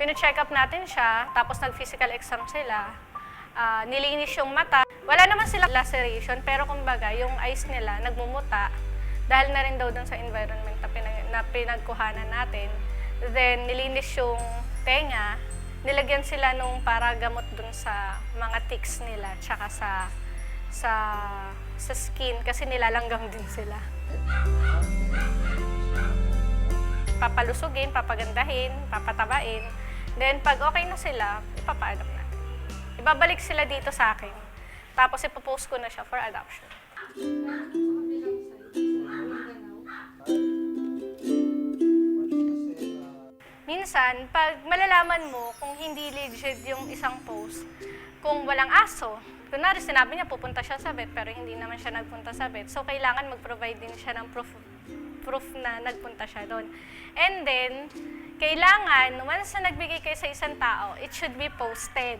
Pina-check up natin siya, tapos nag-physical exam sila. Ah, nilinis yung mata. Wala naman sila laceration, pero kumbaga, yung eyes nila nagmumuta dahil na rin daw dun sa environment na, pinag- na pinagkuhanan natin. Then, nilinis yung tenga. Nilagyan sila nung para gamot dun sa mga ticks nila, tsaka sa sa sa skin kasi nilalanggam din sila. Papalusugin, papagandahin, papatabain. Then pag okay na sila, ipapa-adopt na. Ibabalik sila dito sa akin. Tapos ipopost ko na siya for adoption. Minsan, pag malalaman mo kung hindi legit yung isang post, kung walang aso, kunwari sinabi niya pupunta siya sa vet pero hindi naman siya nagpunta sa vet, so kailangan mag-provide din siya ng proof, proof na nagpunta siya doon. And then, kailangan, once na nagbigay kayo sa isang tao, it should be posted.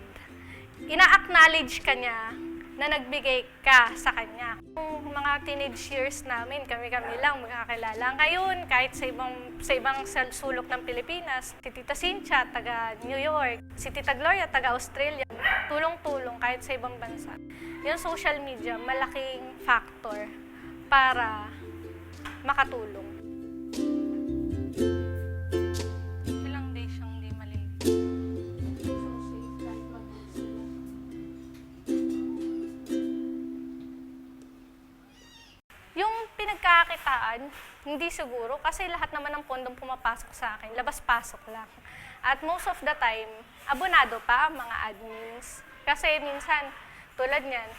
Ina-acknowledge ka niya na nagbigay ka sa kanya. Yung mga teenage years namin, kami-kami lang magkakilala. Ngayon, kahit sa ibang, sa ibang sulok ng Pilipinas, si Tita Cynthia, taga New York, si Tita Gloria, taga Australia, tulong-tulong kahit sa ibang bansa. Yung social media, malaking factor para makatulong. Pinagkakakitaan, hindi siguro kasi lahat naman ng pondong pumapasok sa akin, labas-pasok lang. At most of the time, abonado pa mga admins. Kasi minsan, tulad niyan,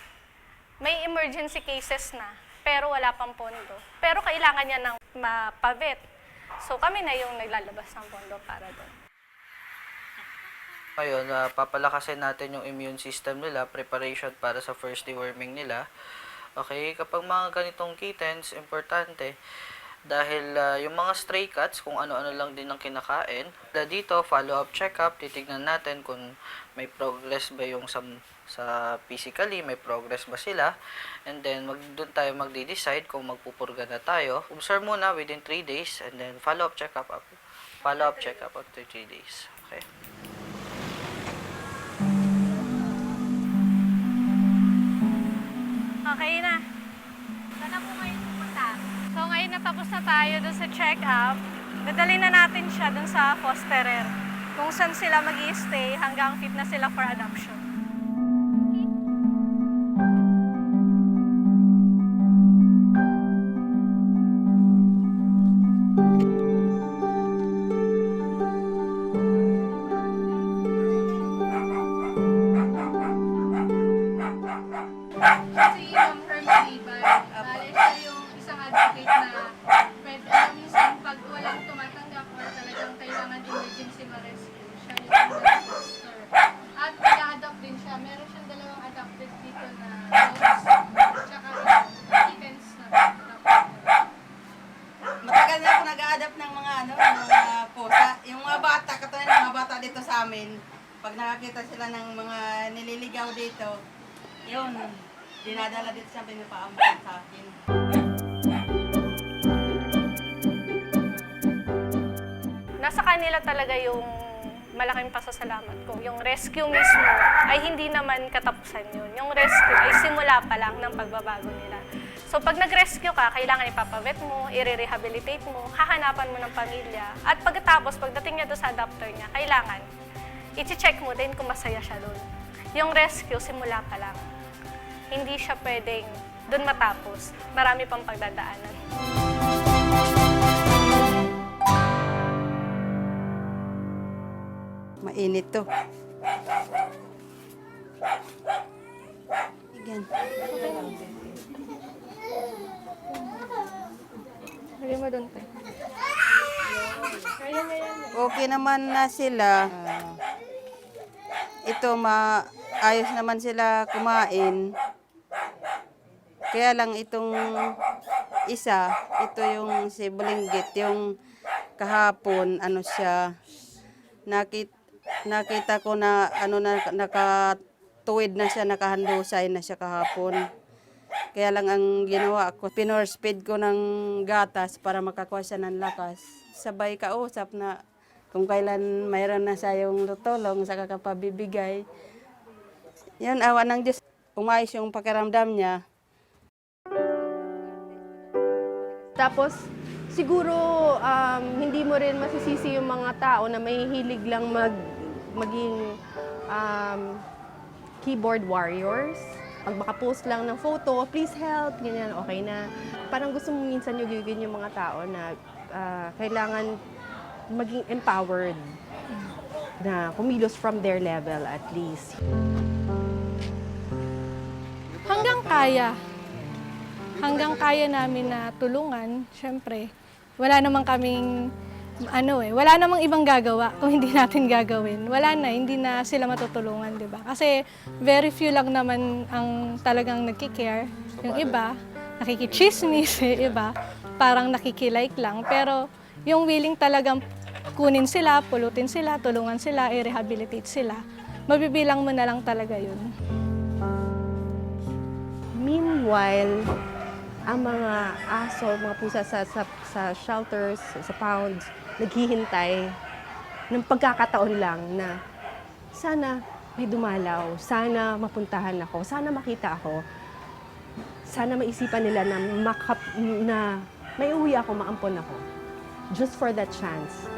may emergency cases na, pero wala pang pondo. Pero kailangan niya ng mapavet. So kami na yung naglalabas ng pondo para doon. Ngayon, ah, papalakasin natin yung immune system nila, preparation para sa first deworming nila. Okay, kapag mga ganitong kittens, importante dahil ah, yung mga stray cats, kung ano-ano lang din ang kinakain, da dito, follow-up check-up, titignan natin kung may progress ba yung sa, sa physically, may progress ba sila, and then mag, doon tayo magde-decide kung magpupurga na tayo. Observe muna within 3 days, and then follow-up check-up, up- follow-up check-up after 3 days. Okay tayo dun sa check-up. Dadali na natin siya dun sa fosterer. Kung saan sila mag stay hanggang fit na sila for adoption. Matagal na ako nag-a-adapt ng mga ano, mga pusa. Yung mga bata, katulad ng mga bata dito sa amin, pag nakakita sila ng mga nililigaw dito, yun, dinadala dito sa pinapaambal sa akin. Nasa kanila talaga yung malaking pasasalamat ko. Yung rescue mismo ay hindi naman katapusan yun. Yung rescue ay simula pa lang ng pagbabago nila. So pag nag-rescue ka, kailangan ipapavet mo, i-rehabilitate mo, hahanapan mo ng pamilya. At pagkatapos, pagdating niya doon sa adopter niya, kailangan i-check mo din kung masaya siya doon. Yung rescue, simula pa lang. Hindi siya pwedeng doon matapos. Marami pang pagdadaanan. Mainit to. Again. Lagay mo doon, yan. Okay naman na sila. Ito, ma ayos naman sila kumain. Kaya lang itong isa, ito yung si Bulinggit, yung kahapon, ano siya, nakita, nakita ko na ano na nakatuwid na siya, nakahandusay na siya kahapon. Kaya lang ang ginawa ko, pinor speed ko ng gatas para makakuha siya ng lakas. Sabay kausap na Kung kailan mayroon na sa yung tutulong sa kakapabibigay. Yan, awa ng Diyos. Umayos yung pakiramdam niya. Tapos, siguro, um, hindi mo rin masisisi yung mga tao na may hilig lang mag, maging um, keyboard warriors. Pag makapost lang ng photo, please help, ganyan, okay na. Parang gusto mo minsan yugigin yung mga tao na ah, kailangan maging empowered na kumilos from their level at least. Hanggang kaya. Hanggang kaya namin na tulungan, syempre. Wala namang kaming, ano eh, wala namang ibang gagawa kung hindi natin gagawin. Wala na, hindi na sila matutulungan, di ba? Kasi very few lang naman ang talagang nagkikare. Yung iba, nakikichismis, yung iba, parang nakikilike lang. Pero yung willing talagang kunin sila, pulutin sila, tulungan sila, i-rehabilitate sila, mabibilang mo na lang talaga yun. Meanwhile, ang mga aso, mga pusa sa, sa, sa shelters, sa pounds, naghihintay ng pagkakataon lang na sana may dumalaw, sana mapuntahan ako, sana makita ako, sana maisipan nila na, makap, na may uwi ako, maampon ako. Just for that chance.